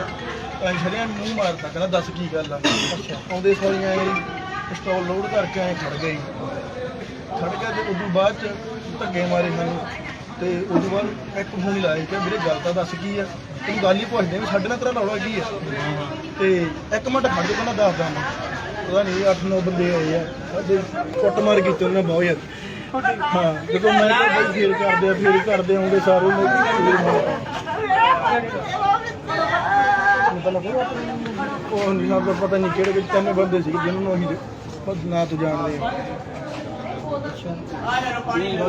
ਐਂ ਮੂੰਹ ਮਾਰਦਾ ਕਹਿੰਦਾ, ਦੱਸ ਕੀ ਗੱਲ ਆ? ਅੱਛਾ, ਆਉਂਦੇ ਸਾਰੀਆਂ ਇਹ ਪਿਸਤੌਲ ਲੋਡ ਕਰਕੇ ਐਂ ਖੜ ਗਏ। ਖੜ ਗਿਆ ਤੇ ਉਦੋਂ ਬਾਅਦ ਚ ਧੱਗੇ ਮਾਰੇ ਸਾਨੂੰ। ਤੇ ਉਦੋਂ ਬਾਅਦ ਇੱਕ ਫੋਨ ਲਾਇਆ ਕਿ ਮੇਰੇ ਗੱਲ ਤਾਂ ਦੱਸ ਕੀ ਆ? ਤੈਨੂੰ ਗੱਲ ਹੀ ਪੁੱਛਦੇ ਵੀ ਸਾਡੇ ਨਾਲ ਤੇਰਾ ਰੌਲਾ ਕੀ ਆ? ਤੇ ਇੱਕ ਮਿੰਟ ਖੜ ਜਾ ਕਹਿੰਦਾ ਦੱਸਦਾ ਮੈਂ। ਉਹਦਾ ਨਹੀਂ 8-9 ਬੰਦੇ ਆਏ ਆ। ਸਾਡੇ ਕੁੱਟ ਮਾਰ ਕੀਤੀ ਉਹਨਾਂ ਨੇ ਬਹੁਤ ਯਾਰ ਹਾਂ, ਜਦੋਂ ਮੈਂ ਕਿਹਾ, ਬਈ, ਫੇਰ ਕਰਦੇ ਆ, ਫੇਰ ਕਰਦੇ ਆਉਂਦੇ ਸਾਰੇ ਲੋਕ ਫੇਰ ਮਾਰ ਉਹ ਨਹੀਂ ਸਾਨੂੰ ਤਾਂ ਪਤਾ ਨਹੀਂ ਕਿਹੜੇ ਕਿਹੜੇ ਤਿੰਨ ਬੰਦੇ ਸੀ ਜਿਹਨਾਂ ਨੂੰ ਅਸੀਂ ਖੁਦ ਨਾਂ ਤੋਂ ਜਾਣਦੇ ਆ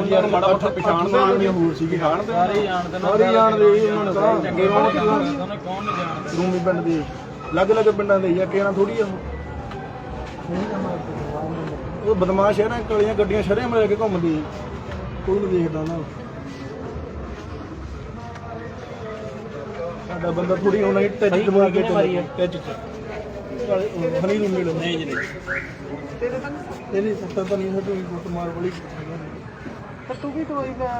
ਯਾਰ ਮਾੜਾ ਮੋਟਾ ਪਛਾਣਦੇ ਨਹੀਂ ਹੋਰ ਸੀ ਪਛਾਣਦੇ ਸਾਰੇ ਜਾਣਦੇ ਸਾਰੇ ਜਾਣਦੇ ਜੀ ਉਹਨਾਂ ਨੂੰ ਤਾਂ ਚੰਗੇ ਰੌਣਕ ਲਾਉਂਦੇ ਉਹਨਾਂ ਕੌਣ ਨਹੀਂ ਜਾਣਦਾ? ਰੂਮੀ ਪਿੰਡ ਦੇ। ਅਲੱਗ-ਅਲੱਗ ਪਿੰਡਾਂ ਦੇ ਹੀ ਆ ਕਿਹਨਾਂ ਥੋੜੀ ਆ ਉਹ। ਉਹ ਬਦਮਾਸ਼ ਹੈ ਨਾ ਕਾਲੀਆਂ ਗੱਡੀਆਂ ਸ਼ਰੇਆਮ ਲੈ ਕੇ ਘੁੰਮਦੀ ਕੋਈ ਨਹੀਂ ਦੇਖਦਾ ਉਹਨਾਂ ਨੂੰ। ਸਾਡਾ ਬੰਦਾ ਥੋੜੀ ਉਹਨਾਂ ਹੀ ਟੱਚ ਦਵਾ ਕੇ ਚੱਲਿਆ ਟੱਚ ਹਨੀ ਰੂਮੀ ਲੋ ਨਹੀਂ ਜੀ ਤੇਰੇ ਤਾਂ ਤੇਰੀ ਸੱਤਾ ਤਾਂ ਨਹੀਂ ਸਾਡੀ ਗੁੱਟ ਮਾਰ ਵਾਲੀ ਪਰ ਤੂੰ ਵੀ ਦਵਾਈ ਲੈ ਆ।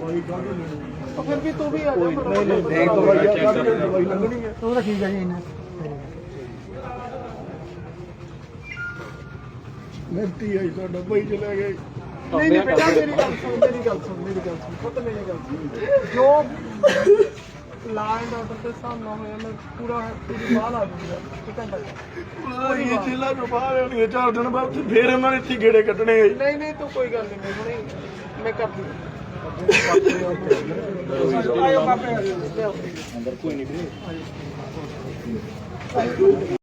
ਕੋਈ ਗੱਲ ਨਹੀਂ ਤਾਂ ਫਿਰ ਵੀ ਤੂੰ ਵੀ ਆ ਜਾ ਨਹੀਂ ਨਹੀਂ ਨਹੀਂ ਦਵਾਈ ਲੰਗਣੀ ਹੈ ਤੂੰ ਤਾਂ ਠੀਕ ਹੈ। ਜੀ ਇਹਨਾਂ। ਮਿਹਨਤੀ ਆਈ ਸਾਡਾ ਭਾਈ ਚਲੇ ਗਏ। ਨਹੀਂ ਨਹੀਂ ਬੇਟਾ ਮੇਰੀ ਗੱਲ ਸੁਣ ਮੇਰੀ ਗੱਲ ਸੁਣ ਮੇਰੀ ਗੱਲ ਸੁਣ ਪੁੱਤ ਮੇਰੀ ਗੱਲ ਸੁਣ। ਜੋ ਲਾਈਨ ਆਰਡਰ ਤੇ ਸਾਹਮਣਾ ਹੋਇਆ ਮੈਂ ਪੂਰਾ ਪੂਰੀ ਬਾਹਰ ਆ ਦੂੰਗਾ ਠੀਕ ਹੈ ਨਾ? ਇਹ ਜਿਲਾ ਤੋਂ ਬਾਹਰ ਹੋਣੀ ਚਾਰ ਦਿਨ ਬਾਅਦ ਤੇ ਫੇਰ ਉਹਨਾਂ ਨੇ ਇੱਥੇ ਗੇੜੇ ਕੱਢਣੇ ਆ। ਨਹੀਂ ਨਹੀਂ ਤੂੰ ਕੋਈ ਗੱਲ ਨਹੀਂ ਮੈਂ ਹੁਣੇ ਮੈਂ ਕਰ ਦੂੰਗਾ ਆਇਓ ਬਾਪੇ ਅੰਦਰ ਕੋਈ ਨਹੀਂ